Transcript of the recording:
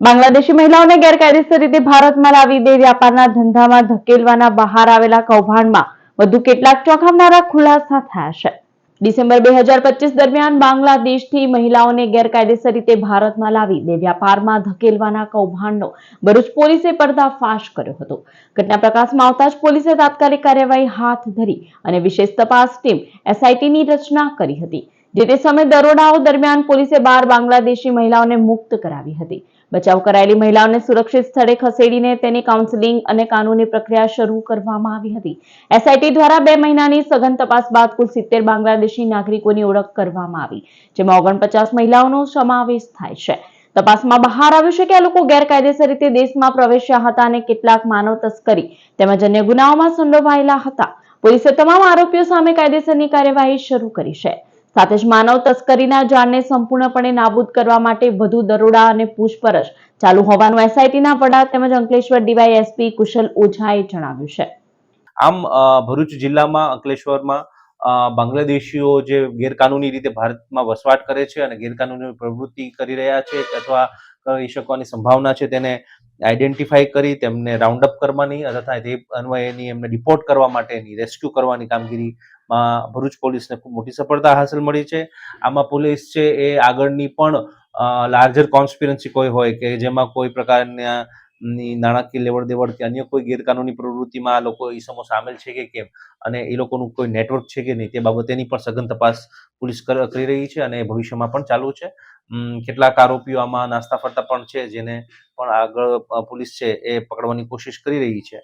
બાંગ્લાદેશી મહિલાઓને ગેરકાયદેસર રીતે ભારતમાં લાવી દે વ્યાપારના ધંધામાં ધકેલવાના બહાર આવેલા કૌભાંડમાં વધુ કેટલાક ચોંકાવનારા ખુલાસા થયા છે. ડિસેમ્બર બે હજાર પચીસ દરમિયાન બાંગ્લાદેશથી મહિલાઓને ગેરકાયદેસર રીતે ભારતમાં લાવી દે વ્યાપારમાં ધકેલવાના કૌભાંડનો ભરૂચ પોલીસે પર્દાફાશ કર્યો હતો. ઘટના પ્રકાશમાં આવતા જ પોલીસે તાત્કાલિક કાર્યવાહી હાથ ધરી અને વિશેષ તપાસ ટીમ એસઆઈટીની રચના કરી હતી, જે તે સમયે દરોડાઓ દરમિયાન પોલીસે બાર બાંગ્લાદેશી મહિલાઓને મુક્ત કરાવી હતી. બચાવ કરાયેલી મહિલાઓને સુરક્ષિત સ્થળે ખસેડીને તેની કાઉન્સેલિંગ અને કાનૂની પ્રક્રિયા શરૂ કરવામાં આવી હતી. એસઆઈટી દ્વારા બે મહિનાની સઘન તપાસ બાદ કુલ સિત્તેર બાંગ્લાદેશી નાગરિકોની ઓળખ કરવામાં આવી, જેમાં ઓગણપચાસ મહિલાઓનો સમાવેશ થાય છે. તપાસમાં બહાર આવ્યું છે કે આ લોકો ગેરકાયદેસર રીતે દેશમાં પ્રવેશ્યા હતા અને કેટલાક માનવ તસ્કરી તેમજ અન્ય ગુનાઓમાં સંડોવાયેલા હતા. પોલીસે તમામ આરોપીઓ સામે કાયદેસરની કાર્યવાહી શરૂ કરી છે. સાથે જ માનવ તસ્કરીના જાળને સંપૂર્ણપણે નાબૂદ કરવા માટે વધુ દરોડા અને પૂછપરછ ચાલુ હોવાનું એસઆઈટીના વડા તેમજ અંકલેશ્વર ડીવાયએસપી કુશલ ઓઝાએ જણાવ્યું છે. આમ ભરૂચ જિલ્લામાં અંકલેશ્વરમાં બાંગ્લાદેશીઓ જે ગેરકાનૂની રીતે ભારતમાં વસવાટ કરે છે અને ગેરકાનૂની પ્રવૃત્તિ કરી રહ્યા છે અથવા કરી શકવાની સંભાવના છે તેને આઈડેન્ટિફાઈ કરી, તેમને રાઉન્ડ અપ કરવાની તથા તે અન્વયેની એમને રિપોર્ટ કરવા માટેની રેસ્ક્યુ કરવાની કામગીરીમાં ભરૂચ પોલીસને ખૂબ મોટી સફળતા હાંસલ મળી છે. આમાં પોલીસ છે એ આગળની પણ લાર્જર કોન્સ્પિરન્સી કોઈ હોય કે જેમાં કોઈ પ્રકારના નાણાકીય લેવડ દેવડ કે અન્ય કોઈ ગેરકાનૂની પ્રવૃત્તિમાં આ લોકો ઈસમો સામેલ છે કે કેમ? અને એ લોકોનું કોઈ નેટવર્ક છે કે નહીં તે બાબતેની પણ સઘન તપાસ પોલીસ કરી રહી છે અને ભવિષ્યમાં પણ ચાલુ છે. કેટલાક આરોપીઓ આમાં નાસ્તા ફરતા પણ છે જેને પણ આગળ પોલીસ છે એ પકડવાની કોશિશ કરી રહી છે.